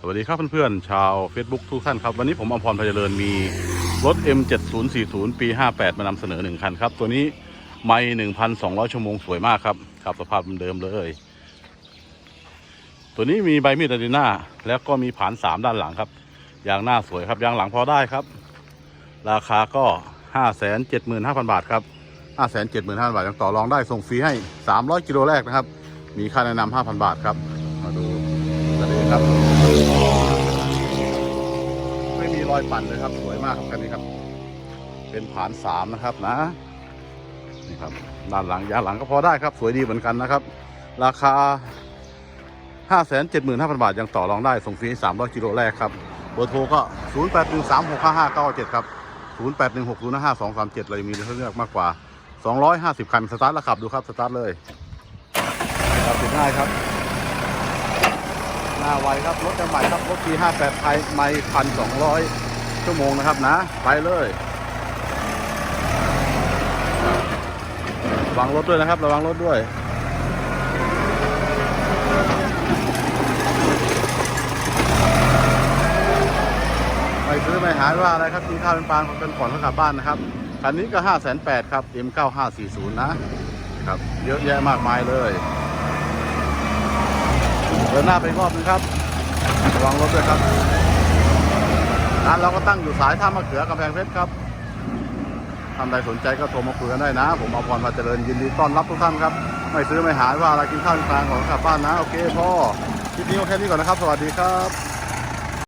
สวัสดีครับเพื่อนๆชาว Facebook ทุกท่านครับ วันนี้ผมอมพรพยเจริญมีรถ M7040 ปี 58 มานำเสนอ 1 คันครับ ตัวนี้ไม่1,200 ชั่วโมงสวยมากครับครับสภาพเดิมเลย ตัวนี้มีใบมีดอะดีนาแล้วก็มีผาน 3 ด้านหลังครับยางหน้าสวยครับยางหลังพอได้ครับ ราคาก็ 575,000 บาทครับ 575,000 บาทยังต่อรองได้ส่งฟรีให้ 300 กิโลแรกนะครับ มีค่าแนะนำ5,000 บาทครับ มาดูกันเลยครับ มีรอยปั่นเลยครับ สวยมากครับคันนี้ครับ เป็นผานสามนะครับนะนี่ครับด้านหลังยางหลังก็พอได้ครับ สวยดีเหมือนกันนะครับ ราคา 575,000 บาท ยังต่อรองได้ ส่งฟรี 300กิโลแรกครับเบอร์โทรก็ 0 8 1 3 6 5 5 9 7 ครับ 0 8 1 6 0 5 2 3 7 เลยมีให้เลือกมากกว่า 250 คัน สตาร์ทแล้วขับดูครับ สตาร์ทเลยครับติดง่ายครับาไวครับ รถจะใหม่ครับ รถปี58ไทยไม่พันสองร้อยชั่วโมงนะครับนะ ไปเลย ระวังรถด้วยนะครับ ระวังรถด้วยไม่ซื้อไม่หายว่าอะไรครับกินข้าวเป็นปานของกันก่อนเขากลับบ้านนะครับคันนี้ก็5 8 0 0 0ครับ M9540 นะครับ เยอะแยะมากมายเลย ดินหน้าไปรอบนึงครับระวังรถด้วยครับร้านเราก็ตั้งอยู่สายท่ามะเขือกำแพงเพชรครับท่านใดสนใจก็โทรมาคุยกันได้นะ ผมอภรมาเจริญยินดีต้อนรับทุกท่านครับ ไม่ซื้อไม่หายว่าอะไรกินข้าวกลางของกลับบ้านนะ โอเคพ่อคลิปนี้ก็แค่นี้ก่อนนะครับ สวัสดีครับ